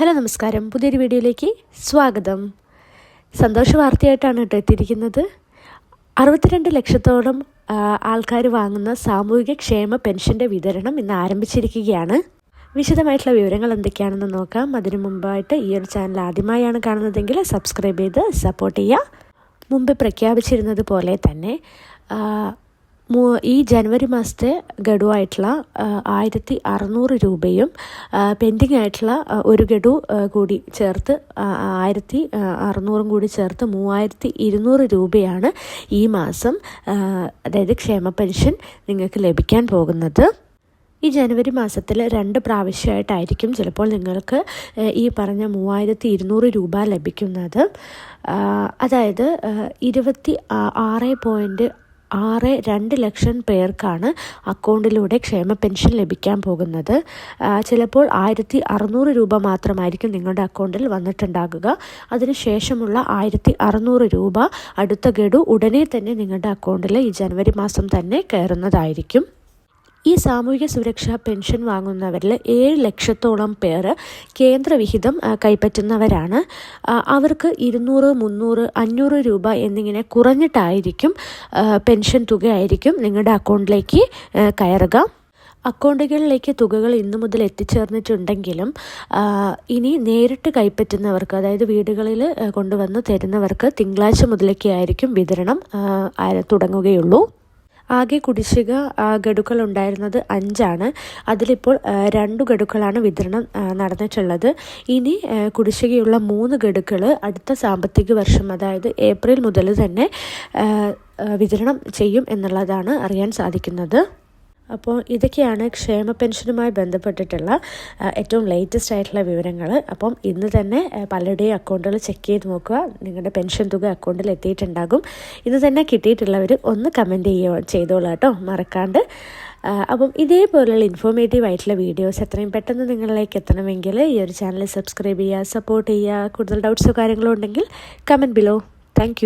Hello നമസ്കാരം. പുതിയൊരു വീഡിയോയിലേക്ക് സ്വാഗതം. സന്തോഷ വാർത്തയായിട്ടാണ് കേട്ടോ എത്തിയിരിക്കുന്നത്. അറുപത്തിരണ്ട് ലക്ഷത്തോളം ആൾക്കാർ വാങ്ങുന്ന സാമൂഹിക ക്ഷേമ പെൻഷന്റെ വിതരണം ഇന്ന് ആരംഭിച്ചിരിക്കുകയാണ്. വിശദമായിട്ടുള്ള വിവരങ്ങൾ എന്തൊക്കെയാണെന്ന് നോക്കാം. അതിനു മുമ്പായിട്ട് ഈ ഒരു ചാനൽ ആദ്യമായാണ് കാണുന്നതെങ്കിൽ സബ്സ്ക്രൈബ് ചെയ്ത് സപ്പോർട്ട് ചെയ്യുക. മുമ്പ് പ്രഖ്യാപിച്ചിരുന്നത് പോലെ തന്നെ ഈ ജനുവരി മാസത്തെ ഗഡുവായിട്ടുള്ള ആയിരത്തി അറുന്നൂറ് രൂപയും പെൻഡിങ് ആയിട്ടുള്ള ഒരു ഗഡു കൂടി ചേർത്ത് ആയിരത്തി അറുന്നൂറും കൂടി ചേർത്ത് മൂവായിരത്തി ഇരുന്നൂറ് രൂപയാണ് ഈ മാസം അതായത് ക്ഷേമ പെൻഷൻ നിങ്ങൾക്ക് ലഭിക്കാൻ പോകുന്നത്. ഈ ജനുവരി മാസത്തിൽ രണ്ട് പ്രാവശ്യമായിട്ടായിരിക്കും ചിലപ്പോൾ നിങ്ങൾക്ക് ഈ പറഞ്ഞ മൂവായിരത്തി ഇരുന്നൂറ് രൂപ ലഭിക്കുന്നത്. അതായത് ഇരുപത്തി ആറ് പോയിന്റ് ആറ് രണ്ട് ലക്ഷം പേർക്കാണ് അക്കൗണ്ടിലൂടെ ക്ഷേമ പെൻഷൻ ലഭിക്കാൻ പോകുന്നത്. ചിലപ്പോൾ ആയിരത്തി അറുന്നൂറ് രൂപ മാത്രമായിരിക്കും നിങ്ങളുടെ അക്കൗണ്ടിൽ വന്നിട്ടുണ്ടാകുക. അതിനുശേഷമുള്ള ആയിരത്തി അറുന്നൂറ് രൂപ അടുത്ത ഗഡു ഉടനെ തന്നെ നിങ്ങളുടെ അക്കൗണ്ടിൽ ഈ ജനുവരി മാസം തന്നെ കയറുന്നതായിരിക്കും. ഈ സാമൂഹിക സുരക്ഷാ പെൻഷൻ വാങ്ങുന്നവരിൽ ഏഴ് ലക്ഷത്തോളം പേർ കേന്ദ്രവിഹിതം കൈപ്പറ്റുന്നവരാണ്. അവർക്ക് ഇരുന്നൂറ് മുന്നൂറ് അഞ്ഞൂറ് രൂപ എന്നിങ്ങനെ കുറഞ്ഞിട്ടായിരിക്കും പെൻഷൻ തുകയായിരിക്കും നിങ്ങളുടെ അക്കൗണ്ടിലേക്ക് കയറുക. അക്കൗണ്ടുകളിലേക്ക് തുകകൾ ഇന്നു മുതൽ എത്തിച്ചേർന്നിട്ടുണ്ടെങ്കിലും ഇനി നേരിട്ട് കൈപ്പറ്റുന്നവർക്ക് അതായത് വീടുകളിൽ കൊണ്ടുവന്ന് തരുന്നവർക്ക് തിങ്കളാഴ്ച മുതലൊക്കെ ആയിരിക്കും വിതരണം തുടങ്ങുകയുള്ളൂ. ആകെ കുടിശ്ശിക ഗഡുക്കൾ ഉണ്ടായിരുന്നത് അഞ്ചാണ്. അതിലിപ്പോൾ രണ്ടു ഗഡുക്കളാണ് വിതരണം നടന്നിട്ടുള്ളത്. ഇനി കുടിശ്ശികയുള്ള മൂന്ന് ഗഡുക്കൾ അടുത്ത സാമ്പത്തിക വർഷം അതായത് ഏപ്രിൽ മുതൽ തന്നെ വിതരണം ചെയ്യും എന്നുള്ളതാണ് അറിയാൻ സാധിക്കുന്നത്. അപ്പോൾ ഇതൊക്കെയാണ് ക്ഷേമ പെൻഷനുമായി ബന്ധപ്പെട്ടിട്ടുള്ള ഏറ്റവും ലേറ്റസ്റ്റ് ആയിട്ടുള്ള വിവരങ്ങൾ അപ്പം ഇന്ന് തന്നെ പലരുടെയും അക്കൗണ്ടുകൾ ചെക്ക് ചെയ്ത് നോക്കുക. നിങ്ങളുടെ പെൻഷൻ തുക അക്കൗണ്ടിൽ എത്തിയിട്ടുണ്ടാകും. ഇന്ന് തന്നെ കിട്ടിയിട്ടുള്ളവർ ഒന്ന് കമന്റ് ചെയ്യുക ചെയ്തോളാം കേട്ടോ മറക്കാണ്ട്. അപ്പം ഇതേപോലെയുള്ള ഇൻഫോർമേറ്റീവ് ആയിട്ടുള്ള വീഡിയോസ് എത്രയും പെട്ടെന്ന് നിങ്ങളിലേക്ക് എത്തണമെങ്കിൽ ഈ ഒരു ചാനൽ സബ്സ്ക്രൈബ് ചെയ്യുക സപ്പോർട്ട് ചെയ്യുക. കൂടുതൽ ഡൗട്ട്സോ കാര്യങ്ങളോ ഉണ്ടെങ്കിൽ കമന്റ് ബിലോ താങ്ക്